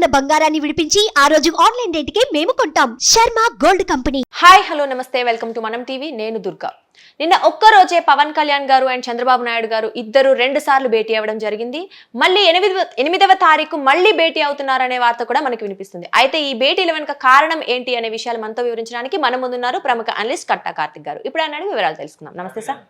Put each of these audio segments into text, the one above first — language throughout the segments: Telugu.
ఉన్న బంగారాన్ని విడిపించి ఆ రోజు ఆన్లైన్ రేటుకే మేము కొంటాం. Sharma gold company. Hi hello నమస్తే. Welcome to Manam TV. నేను దుర్గా. నిన్న ఒక్క రోజే పవన్ కళ్యాణ్ గారు అండ్ చంద్రబాబు నాయుడు గారు ఇద్దరు రెండు సార్లు భేటీ అవ్వడం జరిగింది. మళ్ళీ ఎనిమిది ఎనిమిదవ తారీఖు మళ్ళీ భేటీ అవుతున్నారనే వార్త కూడా మనకి వినిపిస్తుంది. అయితే ఈ భేటీల వెనుక కారణం ఏంటి అనే విషయాలు మనతో వివరించడానికి మన ముందున్నారు ప్రముఖ అనలిస్ట్ కట్టా కార్తిక్ గారు. ఇప్పుడు అన్నాడు వివరాలు తెలుసుకుందాం. నమస్తే సార్.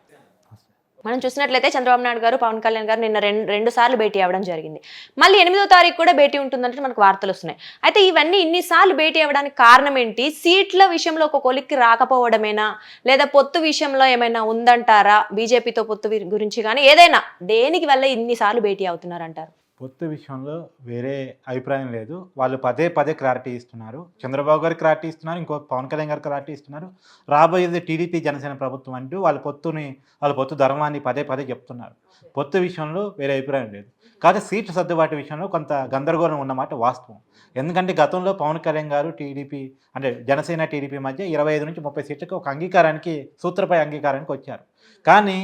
మనం చూసినట్లయితే చంద్రబాబు నాయుడు గారు పవన్ కళ్యాణ్ గారు నిన్న రెండు రెండు సార్లు భేటీ అవ్వడం జరిగింది. మళ్ళీ ఎనిమిదో తారీఖు కూడా భేటీ ఉంటుందంటే మనకు వార్తలు వస్తున్నాయి. అయితే ఇవన్నీ ఇన్నిసార్లు భేటీ అవ్వడానికి కారణం ఏంటి? సీట్ల విషయంలో ఒక కొలిక్కి రాకపోవడమేనా? లేదా పొత్తు విషయంలో ఏమైనా ఉందంటారా? బీజేపీతో పొత్తు గురించి కానీ ఏదైనా దేనికి వల్ల ఇన్నిసార్లు భేటీ అవుతున్నారంటారు? పొత్తు విషయంలో వేరే అభిప్రాయం లేదు. వాళ్ళు పదే పదే క్లారిటీ ఇస్తున్నారు. చంద్రబాబు గారు క్లారిటీ ఇస్తున్నారు. ఇంకో పవన్ కళ్యాణ్ గారు క్లారిటీ ఇస్తున్నారు. రాబోయేది టీడీపీ జనసేన ప్రభుత్వం అంటూ వాళ్ళ పొత్తుని వాళ్ళ పొత్తు ధర్మాన్ని పదే పదే చెప్తున్నారు. పొత్తు విషయంలో వేరే అభిప్రాయం లేదు. కాదు సీట్ల సర్దుబాటు విషయంలో కొంత గందరగోళం ఉన్నమాట వాస్తవం. ఎందుకంటే గతంలో పవన్ కళ్యాణ్ గారు టీడీపీ అంటే జనసేన టీడీపీ మధ్య ఇరవై ఐదు నుంచి ముప్పై సీట్లకు ఒక అంగీకారానికి సూత్రపై అంగీకారానికి వచ్చారు. కానీ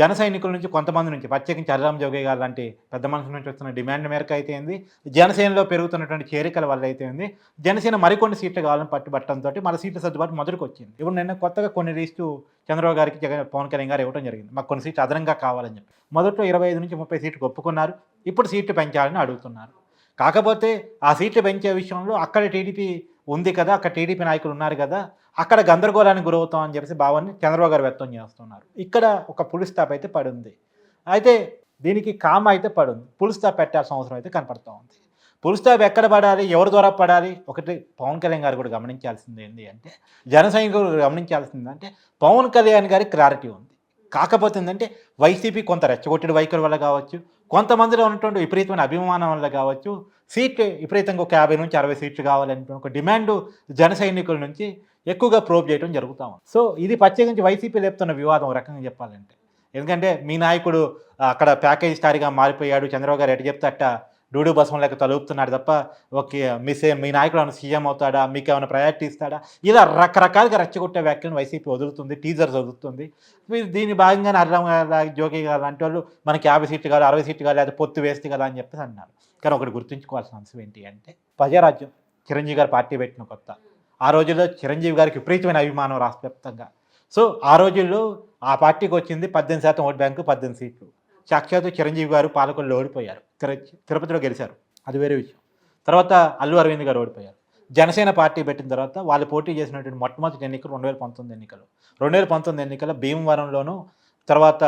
జన సైనికుల నుంచి కొంతమంది నుంచి ప్రత్యేకించి హరిరామ్ జోగి గారు లాంటి పెద్ద మనుషుల నుంచి వస్తున్న డిమాండ్ మేరకు అయితే ఏంది జనసేనలో పెరుగుతున్నటువంటి చేరికల వల్ల అయితే ఉంది జనసేన మరికొన్ని సీట్లు కావాలని పట్టుబట్టడంతో మన సీట్ల సర్దుబాటు మొదటికి వచ్చింది. ఇప్పుడు నిన్న కొత్తగా కొన్ని రీస్టు చంద్రబాబు గారికి జగన్ పవన్ కళ్యాణ్ గారు ఇవ్వడం జరిగింది. మాకు కొన్ని సీట్లు అదనంగా కావాలని చెప్పి. మొదట్లో ఇరవై ఐదు నుంచి ముప్పై సీట్లు ఒప్పుకున్నారు ఇప్పుడు సీట్లు పెంచాలని అడుగుతున్నారు. కాకపోతే ఆ సీట్లు పెంచే విషయంలో అక్కడ టీడీపీ ఉంది కదా అక్కడ టీడీపీ నాయకులు ఉన్నారు కదా అక్కడ గందరగోళానికి గురవుతాం అని చెప్పేసి భావాన్ని చంద్రబాబు గారు వ్యక్తం చేస్తున్నారు. ఇక్కడ ఒక పులి స్టాప్ అయితే పడింది. అయితే దీనికి కామ అయితే పడింది. పులి స్టాప్ పెట్టాల్సిన అవసరం అయితే కనపడుతూ ఉంది. పులి స్టాప్ ఎక్కడ పడాలి? ఎవరి ద్వారా పడాలి? ఒకటి పవన్ కళ్యాణ్ గారు కూడా గమనించాల్సింది ఏంటి అంటే జన సైనికులు గమనించాల్సింది అంటే పవన్ కళ్యాణ్ గారి క్లారిటీ ఉంది. కాకపోతే ఏంటంటే వైసీపీ కొంత రెచ్చగొట్టిన వైఖరి వల్ల కావచ్చు కొంతమందిలో ఉన్నటువంటి విపరీతమైన అభిమానం వల్ల కావచ్చు సీట్ విపరీతంగా ఒక యాభై నుంచి అరవై సీట్లు కావాలని ఒక డిమాండ్ జన సైనికుల నుంచి ఎక్కువగా ప్రోబ్ చేయడం జరుగుతూ ఉంది. సో ఇది ప్రత్యేకించి వైసీపీ లేపుతున్న వివాదం రకంగా చెప్పాలంటే. ఎందుకంటే మీ నాయకుడు అక్కడ ప్యాకేజ్ స్టార్గా మారిపోయాడు. చంద్రబాబు గారు ఎటు చెప్తే అట్ట డూడు బసం లెక్క తలుపుతున్నాడు తప్ప ఓకే మీ సే మీ నాయకుడు ఏమైనా సీఎం అవుతాడా? మీకు ఏమైనా ప్రయారిటీ ఇస్తాడా? ఇలా రకరకాలుగా రెచ్చగొట్టే వ్యాఖ్యలను వైసీపీ వదులుతుంది టీజర్స్ వదులుతుంది. మీరు దీని భాగంగానే అర్రం జోగి గారు అంటే వాళ్ళు మనకి యాభై సీట్లు కాదు అరవై సీట్లు కాదు లేదా పొత్తు వేస్తే కదా అని చెప్పేసి అన్నారు. కానీ ఒకటి గుర్తుంచుకోవాల్సిన అంశం ఏంటి అంటే ప్రజారాజ్యం చిరంజీవి గారు పార్టీ పెట్టిన కొత్త. ఆ రోజుల్లో చిరంజీవి గారికి విపరీతమైన అభిమానం రాష్ట్ర వ్యాప్తంగా సో ఆ రోజుల్లో ఆ పార్టీకి వచ్చింది పద్దెనిమిది శాతం ఓట్ బ్యాంకు పద్దెనిమిది సీట్లు. సాక్షాత్తు చిరంజీవి గారు పాలకుల్లో ఓడిపోయారు. తిరుపతిలో గెలిచారు. అది వేరే విషయం. తర్వాత అల్లు అరవింద్ గారు ఓడిపోయారు. జనసేన పార్టీ పెట్టిన తర్వాత వాళ్ళు పోటీ చేసినటువంటి మొట్టమొదటి ఎన్నికలు రెండు వేల పంతొమ్మిది ఎన్నికలు. రెండు వేల పంతొమ్మిది ఎన్నికల భీమవరంలోను తర్వాత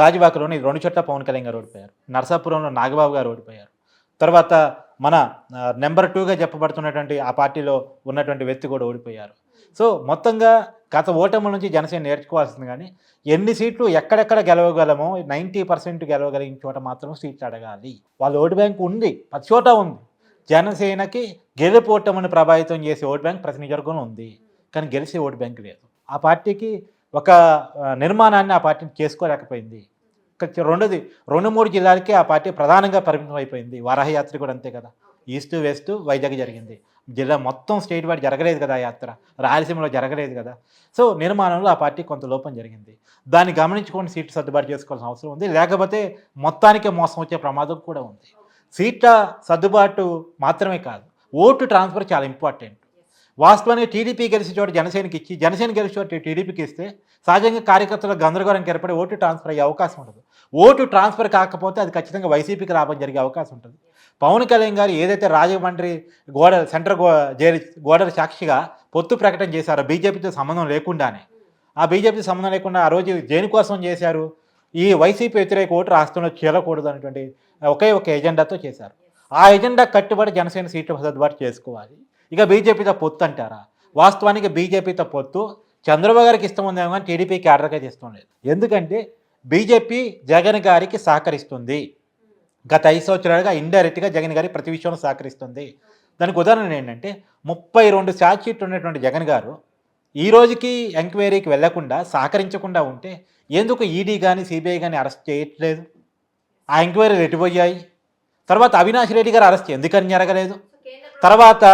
గాజువాకలోని రెండు చోట్ల పవన్ కళ్యాణ్ గారు ఓడిపోయారు. నరసాపురంలో నాగబాబు గారు ఓడిపోయారు. తర్వాత మన నెంబర్ టూగా చెప్పబడుతున్నటువంటి ఆ పార్టీలో ఉన్నటువంటి వ్యక్తి కూడా ఓడిపోయారు. సో మొత్తంగా గత ఓటముల నుంచి జనసేన నేర్చుకోవాల్సింది కానీ ఎన్ని సీట్లు ఎక్కడెక్కడ గెలవగలమో నైంటీ పర్సెంట్ గెలవగలిగిన చోట మాత్రం సీట్లు అడగాలి. వాళ్ళ ఓటు బ్యాంక్ ఉంది ప్రతి చోట ఉంది. జనసేనకి గెలుపోటముని ప్రభావితం చేసే ఓటు బ్యాంక్ ప్రతి నియోజకవర్గంలో ఉంది. కానీ గెలిచే ఓటు బ్యాంక్ లేదు. ఆ పార్టీకి ఒక నిర్మాణాన్ని ఆ పార్టీని చేసుకోలేకపోయింది. చి- రెండోది రెండు మూడు జిల్లాలకి ఆ పార్టీ ప్రధానంగా పరిమితం అయిపోయింది. వారాహయాత్ర కూడా అంతే కదా. ఈస్ట్ వెస్ట్ వైజాగ్ జరిగింది. జిల్లా మొత్తం స్టేట్ వైడ్ జరగలేదు కదా ఆ యాత్ర. రాయలసీమలో జరగలేదు కదా. సో నిర్మాణంలో ఆ పార్టీ కొంత లోపం జరిగింది. దాన్ని గమనించుకొని సీట్లు సర్దుబాటు చేసుకోవాల్సిన అవసరం ఉంది. లేకపోతే మొత్తానికే మోసం వచ్చే ప్రమాదం కూడా ఉంది. సీట్ల సర్దుబాటు మాత్రమే కాదు. ఓటు ట్రాన్స్ఫర్ చాలా ఇంపార్టెంట్. వాస్తవానికి టీడీపీ గెలిచే చోట జనసేనకి ఇచ్చి జనసేన గెలిచే చోట టీడీపీకి ఇస్తే సహజంగా కార్యకర్తల గందరగోళం ఏర్పడి ఓటు ట్రాన్స్ఫర్ అయ్యే అవకాశం ఉండదు. ఓటు ట్రాన్స్ఫర్ కాకపోతే అది ఖచ్చితంగా వైసీపీకి రావడం జరిగే అవకాశం ఉంటుంది. పవన్ కళ్యాణ్ గారు ఏదైతే రాజమండ్రి గోడ సెంటర్ గో జైలు గోడల సాక్షిగా పొత్తు ప్రకటన చేశారో బీజేపీతో సంబంధం లేకుండానే. ఆ బీజేపీతో సంబంధం లేకుండా ఆ రోజు దేనికోసం చేశారు? ఈ వైసీపీ వ్యతిరేక ఓటు రాష్ట్రంలో చేరకూడదు అనేటువంటి ఒకే ఒక ఎజెండాతో చేశారు. ఆ ఎజెండా కట్టుబడి జనసేన సీట్లు సర్దుబాటు చేసుకోవాలి. ఇక బీజేపీతో పొత్తు అంటారా? వాస్తవానికి బీజేపీతో పొత్తు చంద్రబాబు గారికి ఇష్టం ఉందేమో కానీ టీడీపీకి ఆర్డర్గా ఇష్టం లేదు ఎందుకంటే బీజేపీ జగన్ గారికి సహకరిస్తుంది. గత ఐదు సంవత్సరాలుగా ఇండైరెక్ట్గా జగన్ గారి ప్రతి విషయంలో సహకరిస్తుంది. దానికి ఉదాహరణ ఏంటంటే ముప్పై రెండు షీట్లు ఉన్నటువంటి జగన్ గారు ఈ రోజుకి ఎంక్వైరీకి వెళ్ళకుండా సహకరించకుండా ఉంటే ఎందుకు ఈడీ కానీ సిబిఐ కానీ అరెస్ట్ చేయట్లేదు? ఆ ఎంక్వైరీలు ఎటుపోయాయి తర్వాత అవినాష్ రెడ్డి గారు అరెస్ట్ ఎందుకని జరగలేదు? తర్వాత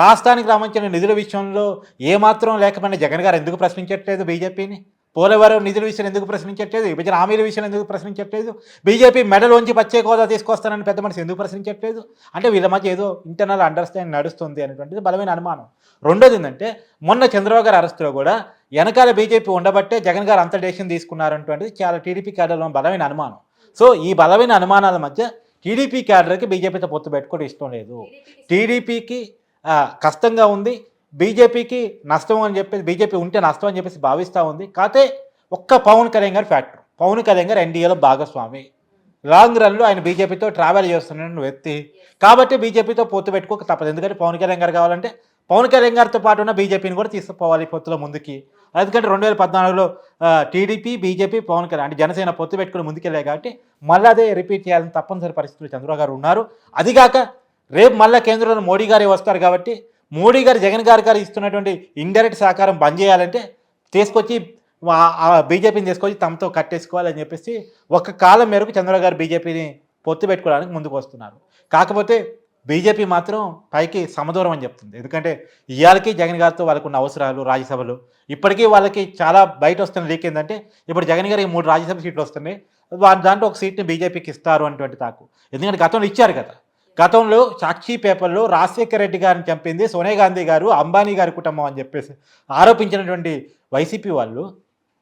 రాష్ట్రానికి రావాల్సిన నిధుల విషయంలో ఏమాత్రం లేకపోయినా జగన్ గారు ఎందుకు ప్రశ్నించట్లేదు బీజేపీని? పోలవరం నిధుల విషయం ఎందుకు ప్రశ్నించట్లేదు? విభజన హామీల విషయం ఎందుకు ప్రశ్నించట్లేదు? బీజేపీ మెడలోంచి ప్రత్యేక హోదా తీసుకొస్తానని పెద్ద మనిషి ఎందుకు ప్రశ్నించట్లేదు? అంటే వీళ్ళ మధ్య ఏదో ఇంటర్నల్ అండర్స్టాండింగ్ నడుస్తుంది అనేటువంటిది బలమైన అనుమానం. రెండోది ఏంటంటే మొన్న చంద్రబాబు గారి అరెస్టులో కూడా వెనకాల బీజేపీ ఉండబట్టే జగన్ గారు అంత డెసిషన్ తీసుకున్నారనేటువంటిది చాలా టీడీపీ క్యాడర్లో బలమైన అనుమానం. సో ఈ బలమైన అనుమానాల మధ్య టీడీపీ క్యాడర్కి బీజేపీతో పొత్తు పెట్టుకోవడం ఇష్టం లేదు. టీడీపీకి కష్టంగా ఉంది. బీజేపీకి నష్టం అని చెప్పేసి బీజేపీ ఉంటే నష్టం అని చెప్పేసి భావిస్తూ ఉంది. కాకపోతే ఒక్క పవన్ కళ్యాణ్ గారు ఫ్యాక్టర్. పవన్ కళ్యాణ్ గారు ఎన్డీఏలో భాగస్వామి. లాంగ్ రన్లో ఆయన బీజేపీతో ట్రావెల్ చేస్తున్న వ్యక్తి. కాబట్టి బీజేపీతో పొత్తు పెట్టుకోక తప్పదు. ఎందుకంటే పవన్ కళ్యాణ్ గారు కావాలంటే పవన్ కళ్యాణ్ గారితో పాటు ఉన్న బీజేపీని కూడా తీసుకుపోవాలి పొత్తులో ముందుకి. ఎందుకంటే రెండు వేల పద్నాలుగులో టీడీపీ బీజేపీ పవన్ కళ్యాణ్ అంటే జనసేన పొత్తు పెట్టుకుని ముందుకెళ్ళాయి కాబట్టి మళ్ళీ అదే రిపీట్ చేయాలని తప్పనిసరి పరిస్థితులు చంద్రబాబు గారు ఉన్నారు. అదిగాక రేపు మళ్ళీ కేంద్రంలో మోడీ గారే వస్తారు కాబట్టి మోడీ గారు జగన్ గారు గారు ఇస్తున్నటువంటి ఇండైరెక్ట్ సహకారం బంద్ చేయాలంటే తీసుకొచ్చి బీజేపీని తీసుకొచ్చి తమతో కట్టేసుకోవాలని చెప్పేసి ఒక కాలం మేరకు చంద్రబాబు గారు బీజేపీని పొత్తు పెట్టుకోవడానికి ముందుకు వస్తున్నారు. కాకపోతే బీజేపీ మాత్రం పైకి సమదూరం అని చెప్తుంది. ఎందుకంటే ఇవాళకి జగన్ గారితో వాళ్ళకున్న అవసరాలు రాజ్యసభలు ఇప్పటికీ వాళ్ళకి చాలా బయట వస్తున్న లీక్ ఏంటంటే ఇప్పుడు జగన్ గారికి మూడు రాజ్యసభ సీట్లు వస్తున్నాయి. దాంట్లో ఒక సీట్ని బీజేపీకి ఇస్తారు అటువంటి తాకు. ఎందుకంటే గతంలో ఇచ్చారు కదా. గతంలో సాక్షి పేపర్లో రాజశేఖర రెడ్డి గారిని చంపింది సోనియా గాంధీ గారు అంబానీ గారి కుటుంబం అని చెప్పేసి ఆరోపించినటువంటి వైసీపీ వాళ్ళు.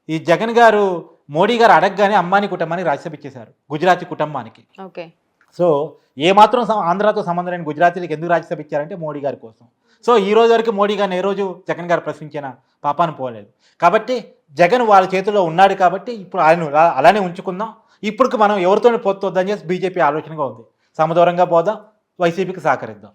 ఈ జగన్ గారు మోడీ గారు అడగగానే అంబానీ కుటుంబానికి రాజ్యసభ ఇచ్చేశారు గుజరాతీ కుటుంబానికి. ఓకే. సో ఏమాత్రం ఆంధ్రాతో సంబంధం లేని గుజరాతీలకు ఎందుకు రాజ్యసభ ఇచ్చారంటే మోడీ గారి కోసం. సో ఈ రోజు వరకు మోడీ గారిని ఏ రోజు జగన్ గారు ప్రశ్నించిన పాపాను పోలేదు. కాబట్టి జగన్ వాళ్ళ చేతిలో ఉన్నాడు కాబట్టి ఇప్పుడు ఆయన అలా- అలానే ఉంచుకుందాం. ఇప్పుడు మనం ఎవరితో పొత్తొద్దని చేసి బీజేపీ ఆలోచనగా ఉంది. సమదూరంగా పోదాం వైసీపీకి సహకరిద్దాం.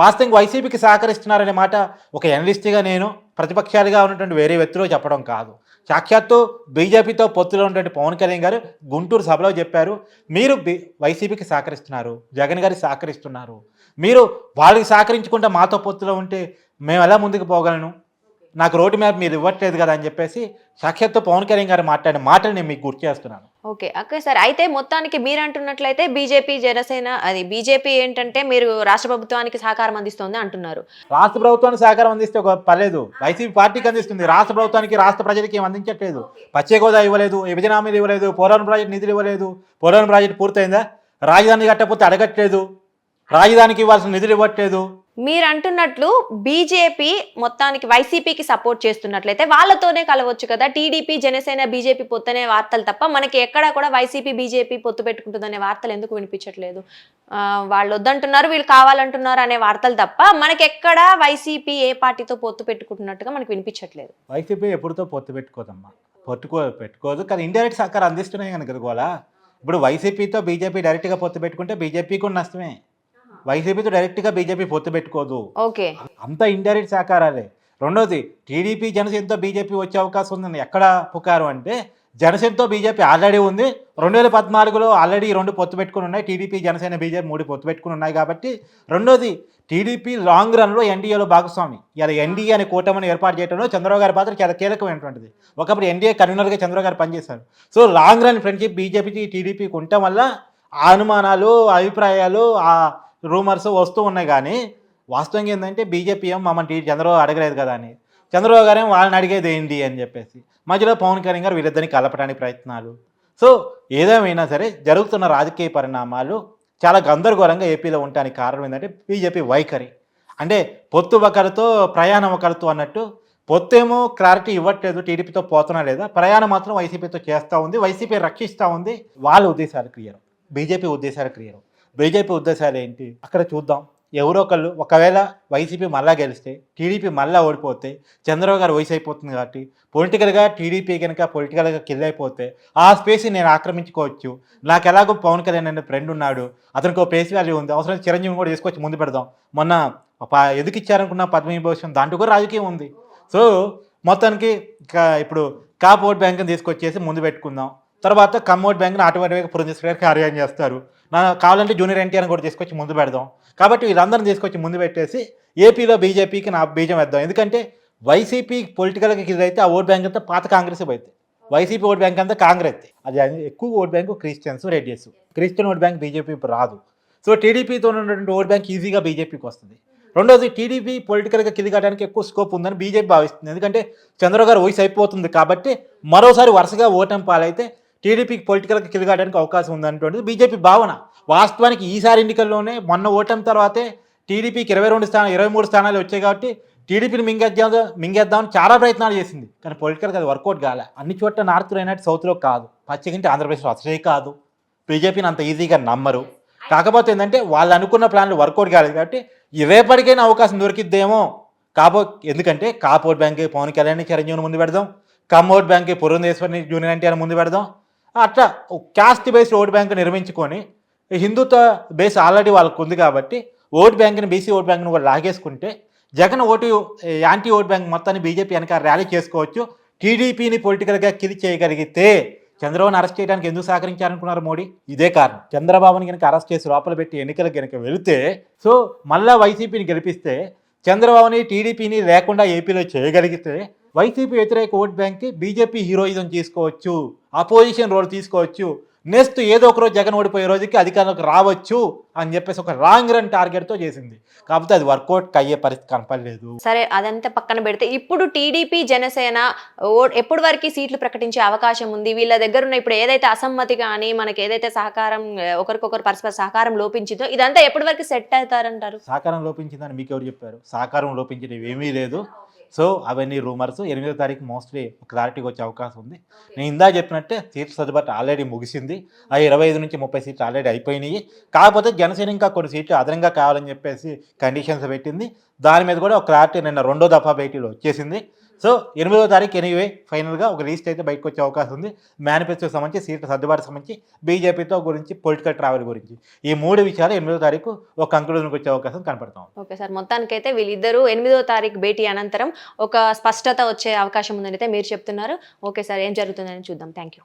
వాస్తవంగా వైసీపీకి సహకరిస్తున్నారనే మాట ఒక ఎనలిస్ట్గా నేను ప్రతిపక్షాలుగా ఉన్నటువంటి వేరే వ్యక్తిలో చెప్పడం కాదు. సాక్షాత్తు బీజేపీతో పొత్తులో ఉన్నటువంటి పవన్ కళ్యాణ్ గారు గుంటూరు సభలో చెప్పారు మీరు బి వైసీపీకి సహకరిస్తున్నారు జగన్ గారికి సహకరిస్తున్నారు. మీరు వాళ్ళకి సహకరించుకుంటే మాతో పొత్తులో ఉంటే మేము ఎలా ముందుకు పోగలను? నాకు రోడ్డు మ్యాప్ మీరు ఇవ్వట్లేదు కదా అని చెప్పేసి సాక్షాత్తు పవన్ కళ్యాణ్ గారు మాట్లాడిన మాటలు నేను మీకు గుర్తు చేస్తున్నాను. ఓకే ఓకే సార్ అయితే మొత్తానికి మీరు అంటున్నట్లయితే బీజేపీ జనసేన అది బీజేపీ ఏంటంటే మీరు రాష్ట్ర ప్రభుత్వానికి సహకారం అందిస్తోంది అంటున్నారు. రాష్ట్ర ప్రభుత్వానికి సహకారం అందిస్తే ఒక పర్లేదు. వైసీపీ పార్టీకి అందిస్తుంది. రాష్ట్ర ప్రభుత్వానికి రాష్ట్ర ప్రజలకి ఏం అందించట్లేదు. పచ్చే గోదావరి ఇవ్వలేదు విభజన హామీలు ఇవ్వలేదు పోలవరం ప్రాజెక్ట్ నిధులు ఇవ్వలేదు. పోలవరం ప్రాజెక్ట్ పూర్తయిందా? రాజధాని కట్టకపోతే అడగట్లేదు. రాజధానికి ఇవ్వాల్సిన నిధులు ఇవ్వట్లేదు. మీరు అంటున్నట్లు బీజేపీ మొత్తానికి వైసీపీకి సపోర్ట్ చేస్తున్నట్లయితే వాళ్ళతోనే కలవచ్చు కదా. టీడీపీ జనసేన బీజేపీ పొత్తనే వార్తలు తప్ప మనకి ఎక్కడా కూడా వైసీపీ బీజేపీ పొత్తు పెట్టుకుంటుందనే వార్తలు ఎందుకు వినిపించట్లేదు? వాళ్ళు వద్దంటున్నారు వీళ్ళు కావాలంటున్నారు అనే వార్తలు తప్ప మనకి ఎక్కడా వైసీపీ ఏ పార్టీతో పొత్తు పెట్టుకుంటున్నట్టుగా మనకు వినిపించట్లేదు. వైసీపీ ఎప్పుడుతో పొత్తు పెట్టుకోదమ్మా. పొత్తుకో పెట్టుకోదు. కానీ ఇండైరెక్ట్ సహకారం అందిస్తున్నాయి కనుక గోలా. ఇప్పుడు వైసీపీతో బీజేపీ డైరెక్ట్గా పొత్తు పెట్టుకుంటే బీజేపీకి కూడా నష్టమే. వైసీపీతో డైరెక్ట్గా బీజేపీ పొత్తు పెట్టుకోదు. ఓకే. అంత ఇండైరెక్ట్ సహకారాలే. రెండోది టీడీపీ జనసేనతో బీజేపీ వచ్చే అవకాశం ఉందని ఎక్కడ పుకారు అంటే జనసేనతో బీజేపీ ఆల్రెడీ ఉంది. రెండు వేల పద్నాలుగులో ఆల్రెడీ రెండు పొత్తు పెట్టుకుని ఉన్నాయి. టీడీపీ జనసేన బీజేపీ మూడు పొత్తు పెట్టుకుని ఉన్నాయి కాబట్టి రెండోది టీడీపీ లాంగ్ రన్లో ఎన్డీఏలో భాగస్వామి. ఇలా ఎన్డీఏ అనే కూటమిని ఏర్పాటు చేయడంలో చంద్రబాబు గారి పాత్ర చాలా కీలకమైనటువంటిది. ఒకప్పుడు ఎన్డీఏ కన్వీనర్గా చంద్రబాబు గారు పనిచేశారు. సో లాంగ్ రన్ ఫ్రెండ్షిప్ బీజేపీకి టీడీపీకి ఉండటం వల్ల ఆ అనుమానాలు అభిప్రాయాలు ఆ రూమర్స్ వస్తూ ఉన్నాయి కానీ వాస్తవంగా ఏంటంటే బీజేపీ ఏం మమ్మల్ని చంద్రబాబు అడగలేదు కదా అని. చంద్రబాబు గారు ఏం వాళ్ళని అడిగేది ఏంటి అని చెప్పేసి. మధ్యలో పవన్ కళ్యాణ్ గారు వీళ్ళిద్దరిని కలపడానికి ప్రయత్నాలు. సో ఏదేమైనా సరే జరుగుతున్న రాజకీయ పరిణామాలు చాలా గందరగోళంగా ఏపీలో ఉండడానికి కారణం ఏంటంటే బీజేపీ వైఖరి. అంటే పొత్తు ఒకరితో ప్రయాణం ఒకరితో అన్నట్టు పొత్తేమో క్లారిటీ ఇవ్వట్లేదు టీడీపీతో పోతున్నా లేదా ప్రయాణం మాత్రం వైసీపీతో చేస్తూ ఉంది వైసీపీ రక్షిస్తూ ఉంది. వాళ్ళ ఉద్దేశాలు క్లియర్ బీజేపీ ఉద్దేశాలు క్లియర్ బీజేపీ ఉద్దేశాలు ఏంటి? అక్కడ చూద్దాం. ఎవరో ఒకళ్ళు ఒకవేళ వైసీపీ మళ్ళా గెలిస్తే టీడీపీ మళ్ళా ఓడిపోతే చంద్రబాబు గారు వయసు అయిపోతుంది కాబట్టి పొలిటికల్గా టీడీపీ కనుక పొలిటికల్గా కిల్ అయిపోతే ఆ స్పేస్ నేను ఆక్రమించుకోవచ్చు. నాకు ఎలాగో పవన్ కళ్యాణ్ అనే ఫ్రెండ్ ఉన్నాడు. అతనికి ఒక పేస్ వాల్యూ ఉంది. అవసరం చిరంజీవి కూడా తీసుకొచ్చి ముందు పెడదాం. మొన్న ప- ఎందుకు ఇచ్చారనుకున్న పద్మవిభూషణ్ దాంట్లో కూడా రాజకీయం ఉంది. సో మొత్తానికి ఇప్పుడు కాప్ ఓట్ బ్యాంక్ని తీసుకొచ్చేసి ముందు పెట్టుకుందాం. తర్వాత కమ్మోట్ బ్యాంక్ని ఆటోమేటిక్గా పురంధేశ్వరి కార్యం చేస్తారు. నా కావాలంటే జూనియర్ ఎన్టీఆర్ని కూడా తీసుకొచ్చి ముందు పెడదాం. కాబట్టి వీళ్ళందరిని తీసుకొచ్చి ముందు పెట్టేసి ఏపీలో బీజేపీకి నా బీజం వేద్దాం. ఎందుకంటే వైసీపీ పొలిటికల్గా ఇదైతే ఆ ఓట్ బ్యాంక్ అంతా పాత కాంగ్రెస్ పోయింది. వైసీపీ ఓట్ బ్యాంక్ అంతా కాంగ్రెస్ అది ఎక్కువ vote bank Christians Reddys. Christian vote bank BJP రాదు. సో టీడీపీతో ఉన్నటువంటి ఓట్ బ్యాంక్ ఈజీగా బీజేపీకి వస్తుంది. రెండోది టీడీపీ పొలిటికల్గా కిదిగడానికి ఎక్కువ స్కోప్ ఉందని బీజేపీ భావిస్తుంది. ఎందుకంటే చంద్రబాబు గారు వయసు అయిపోతుంది కాబట్టి మరోసారి వరుసగా ఓటమి పాలైతే టీడీపీకి పొలిటికల్గా కిదిగడానికి అవకాశం ఉందనేటువంటిది బీజేపీ భావన. వాస్తవానికి ఈసారి ఎన్నికల్లోనే మొన్న ఓటమి తర్వాతే టీడీపీకి ఇరవై రెండు స్థానం ఇరవై మూడు స్థానాలు వచ్చాయి కాబట్టి టీడీపీని మింగేద్దాం మింగేద్దామని చాలా ప్రయత్నాలు చేసింది. కానీ పొలిటికల్గా అది వర్కౌట్ కాలే. అన్ని చోట్ల నార్త్లో అయినట్టు సౌత్లో కాదు. పచ్చికంటే ఆంధ్రప్రదేశ్లో అసలే కాదు. బీజేపీని అంత ఈజీగా నమ్మరు. కాకపోతే ఏంటంటే వాళ్ళు అనుకున్న ప్లాన్లు వర్కౌట్ కాలేదు కాబట్టి రేపటికైనా అవకాశం దొరికిద్దేమో. కాబో ఎందుకంటే కాపోట్ బ్యాంక్ పవన్ కళ్యాణ్ చిరంజీవిని ముందు పెడదాం. కమ్మోట్ బ్యాంక్ పురంధేశ్వరిని జూనియర్ ఎన్టీఆర్ ముందు పెడదాం. అట్లా క్యాస్ట్ బేస్డ్ ఓట్ బ్యాంక్ నిర్మించుకొని హిందుత్వ బేస్ ఆల్రెడీ వాళ్ళకు ఉంది కాబట్టి ఓట్ బ్యాంక్ని బీసీ ఓట్ బ్యాంక్ని కూడా లాగేసుకుంటే Jagan vote anti vote bank మొత్తాన్ని బీజేపీ వెనక ర్యాలీ చేసుకోవచ్చు. టీడీపీని పొలిటికల్గా కిది చేయగలిగితే చంద్రబాబుని అరెస్ట్ చేయడానికి ఎందుకు సహకరించారనుకున్నారు మోడీ? ఇదే కారణం. చంద్రబాబుని కనుక అరెస్ట్ చేసి లోపల పెట్టి ఎన్నికలకు కనుక వెళితే సో మళ్ళా వైసీపీని గెలిపిస్తే చంద్రబాబుని టీడీపీని లేకుండా ఏపీలో చేయగలిగితే వైసీపీ వ్యతిరేక ఓట్ బ్యాంక్కి బీజేపీ హీరోయిజం తీసుకోవచ్చు. అపోజిషన్ రోల్ తీసుకోవచ్చు. నెక్స్ట్ ఏదో ఒక రోజు జగన్ ఓడిపోయే రోజుకి అధికారంలోకి రావచ్చు అని చెప్పేసి ఒక రాంగ్ రన్ టార్గెట్తో చేసింది. కాకపోతే అది వర్కౌట్ అయ్యే పరిస్థితి కనపడలేదు. సరే అదంతా పక్కన పెడితే ఇప్పుడు టీడీపీ జనసేన ఎప్పటి వరకు సీట్లు ప్రకటించే అవకాశం ఉంది? వీళ్ళ దగ్గర ఉన్న ఇప్పుడు ఏదైతే అసమ్మతి కానీ మనకి ఏదైతే సహకారం ఒకరికొకరు పరస్పర సహకారం లోపించిందో ఇదంతా ఎప్పటి వరకు సెట్ అవుతారంటారు? సహకారం లోపించిందని మీకు ఎవరు చెప్పారు? సహకారం లోపించినవి ఏమీ లేదు. సో అవన్నీ రూమర్స్. ఎనిమిదో తారీఖు మోస్ట్లీ క్లారిటీకి వచ్చే అవకాశం ఉంది. నేను ఇందా చెప్పినట్టే సీట్ల సర్దుబాటు ఆల్రెడీ ముగిసింది. ఆ ఇరవై ఐదు నుంచి ముప్పై సీట్లు ఆల్రెడీ అయిపోయినాయి. కాకపోతే జనసేన ఇంకా కొన్ని సీట్లు అదనంగా కావాలని చెప్పేసి కండిషన్స్ పెట్టింది. దాని మీద కూడా ఒక క్లారిటీ నిన్న రెండో దఫా భేటీలో వచ్చేసింది. సో ఎనిమిదో తారీఖు ఎనీవే ఫైనల్గా ఒక లిస్ట్ అయితే బయటకు వచ్చే అవకాశం ఉంది. మేనిఫెస్టోకి సంబంధించి సీట్ల సర్దుబాటు సంబంధించి బీజేపీతో గురించి పొలిటికల్ ట్రావెల్ గురించి. ఈ మూడు విషయాలు ఎనిమిదో తారీఖు ఒక కంక్లూజన్కి వచ్చే అవకాశం కనపడతాం ఓకే సార్ మొత్తానికైతే వీళ్ళిద్దరూ ఎనిమిదో తారీఖు భేటీ అనంతరం ఒక స్పష్టత వచ్చే అవకాశం ఉందని అయితే మీరు చెప్తున్నారు. ఓకే సార్ ఏం జరుగుతుందని చూద్దాం. Thank you